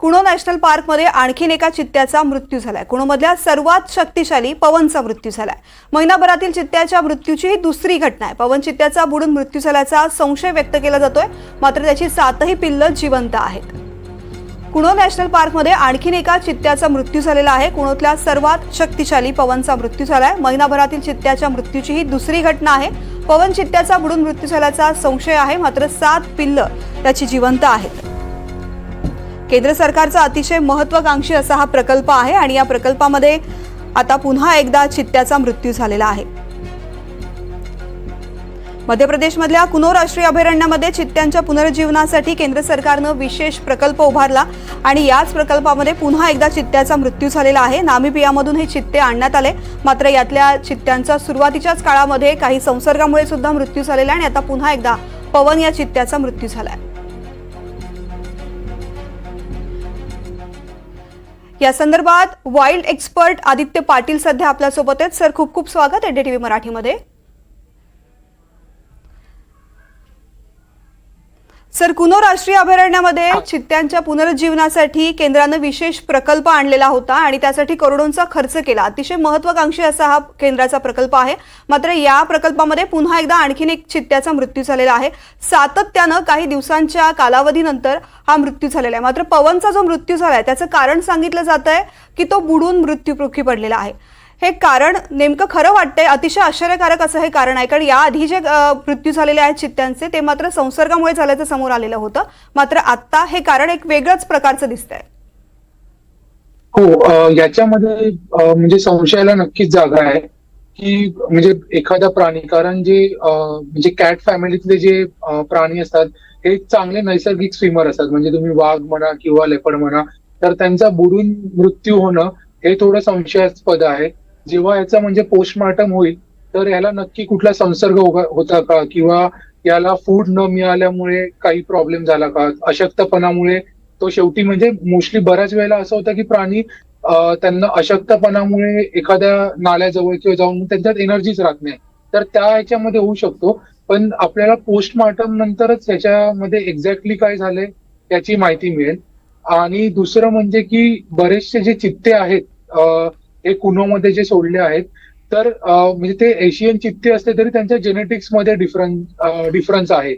कुणो national पार्कमध्ये आणखीन एका चित्त्याचा मृत्यू झालाय. कुणोमधल्या सर्वात शक्तिशाली पवनचा मृत्यू झालाय. महिनाभरातील चित्त्याच्या मृत्यूची ही दुसरी घटना आहे. पवन चित्त्याचा बुडून मृत्यू झाल्याचा संशय व्यक्त केला जातोय. मात्र त्याची सातही पिल्लं जिवंत आहेत. कुणो नॅशनल पार्कमध्ये आणखीन एका चित्त्याचा मृत्यू झालेला आहे. कुणोतल्या सर्वात शक्तिशाली पवनचा मृत्यू झालाय. महिनाभरातील चित्त्याच्या मृत्यूची ही दुसरी घटना आहे. पवन चित्त्याचा बुडून मृत्यू झाल्याचा संशय आहे. मात्र सात पिल्लं त्याची जिवंत आहेत. केंद्र सरकारचा अतिशय महत्वाकांक्षी असा हा प्रकल्प आहे आणि या प्रकल्पामध्ये आता पुन्हा एकदा चित्त्याचा मृत्यू झालेला आहे. मध्य प्रदेशमधल्या कुनो राष्ट्रीय अभयारण्यामध्ये चित्त्यांच्या पुनरुज्जीवनासाठी केंद्र सरकारनं विशेष प्रकल्प उभारला आणि याच प्रकल्पामध्ये पुन्हा एकदा चित्त्याचा मृत्यू झालेला आहे. नामिबियामधून हे चित्ते आणण्यात आले. मात्र यातल्या चित्त्यांचा सुरुवातीच्याच काळामध्ये काही संसर्गामुळे सुद्धा मृत्यू झालेला आहे आणि आता पुन्हा एकदा पवन या चित्त्याचा मृत्यू झाला आहे या संदर्भात वाईल्ड एक्सपर्ट आदित्य पाटील सध्या आपल्यासोबत आहेत. सर खूप खूप स्वागत आहे टीव्ही मराठीमध्ये. सर कुनो राष्ट्रीय अभयारण्यामध्ये चित्त्यांच्या पुनरुज्जीवनासाठी केंद्रानं विशेष प्रकल्प आणलेला होता आणि त्यासाठी करोडोंचा खर्च केला. अतिशय महत्वाकांक्षी असा हा केंद्राचा प्रकल्प आहे. मात्र या प्रकल्पामध्ये पुन्हा एकदा आणखीन एक चित्त्याचा मृत्यू झालेला आहे. सातत्यानं काही दिवसांच्या कालावधीनंतर हा मृत्यू झालेला आहे. मात्र पवनचा जो मृत्यू झालाय त्याचं कारण सांगितलं जात आहे की तो बुडून मृत्यूमुखी पडलेला आहे. हे कारण नेमकं खरं वाटतंय अतिशय आश्चर्यकारक असं हे कारण आहे. कारण याआधी जे मृत्यू झालेले आहेत चित्त्यांचे ते मात्र संसर्गामुळे झाल्याचं समोर आलेलं होतं. मात्र आता हे कारण एक वेगळंच प्रकारचं दिसतंय. हो याच्यामध्ये म्हणजे संशयाला नक्कीच जागा आहे की म्हणजे एखादा प्राणी कारण जे म्हणजे कॅट फॅमिलीतले जे प्राणी असतात हे चांगले नैसर्गिक स्विमर असतात. म्हणजे तुम्ही वाघ म्हणा किंवा लेपड म्हणा तर त्यांचा बुडून मृत्यू होणं हे थोडं संशयास्पद आहे. जेव्हा याचा म्हणजे पोस्टमॉर्टम होईल तर याला नक्की कुठला संसर्ग होता का? किंवा याला फूड न मिळाल्यामुळे काही प्रॉब्लेम झाला का? अशक्तपणामुळे तो शेवटी म्हणजे मोस्टली बऱ्याच वेळेला असं होतं की प्राणी त्यांना अशक्तपणामुळे एखाद्या नाल्याजवळ किंवा जाऊन त्यांच्यात एनर्जीच राहत नाही. तर त्या ह्याच्यामध्ये होऊ शकतो. पण आपल्याला पोस्टमॉर्टम नंतरच याच्यामध्ये एक्झॅक्टली काय झाले याची माहिती मिळेल. आणि दुसरं म्हणजे की बरेचसे जे चित्ते आहेत हे कुनोमध्ये जे सोडले आहेत तर म्हणजे ते एशियन चित्ते असले तरी त्यांच्या जेनेटिक्समध्ये डिफरन्स डिफरन्स आहे.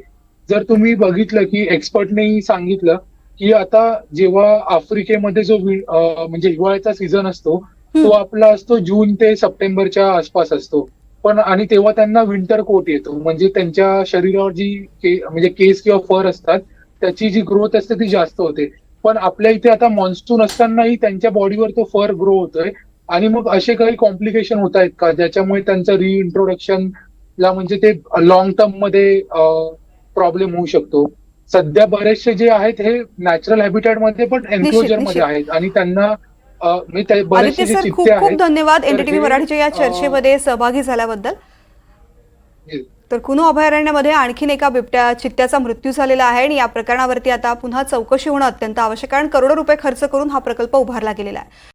जर तुम्ही बघितलं की एक्सपर्टने सांगितलं की आता जेव्हा आफ्रिकेमध्ये जो म्हणजे हिवाळ्याचा सीझन असतो तो आपला असतो जून ते सप्टेंबरच्या आसपास असतो. पण आणि तेव्हा त्यांना विंटर कोट येतो. म्हणजे त्यांच्या शरीरावर जी के- म्हणजे केस किंवा फर असतात त्याची जी ग्रोथ असते ती जास्त होते. पण आपल्या इथे आता मॉन्सून असतानाही त्यांच्या बॉडीवर तो फर ग्रो होतोय. आणि मग असे काही कॉम्प्लिकेशन होत आहेत का? ज्याच्यामुळे त्यांचं रिइंट्रोडक्शन ला म्हणजे ते लॉंग टर्ममध्ये प्रॉब्लेम होऊ शकतो. सध्या बरेचसे जे आहेत हे नॅचरल हॅबिटॅटमध्ये पण एन्क्लोजरमध्ये. आहेत आणि त्यांना अं, म्हणजे ते बरेचसे जे चित्ते आहेत धन्यवाद एनडीटीव्ही मराठीच्या या चर्चेमध्ये सहभागी झाल्याबद्दल. तर कुनो अभयारण्यामध्ये आणखीन एका बिबट्या चित्त्याचा मृत्यू झालेला आहे आणि या प्रकरणावरती आता पुन्हा चौकशी होणं अत्यंत आवश्यक कारण करोडो रुपये खर्च करून हा प्रकल्प उभारला गेलेला आहे.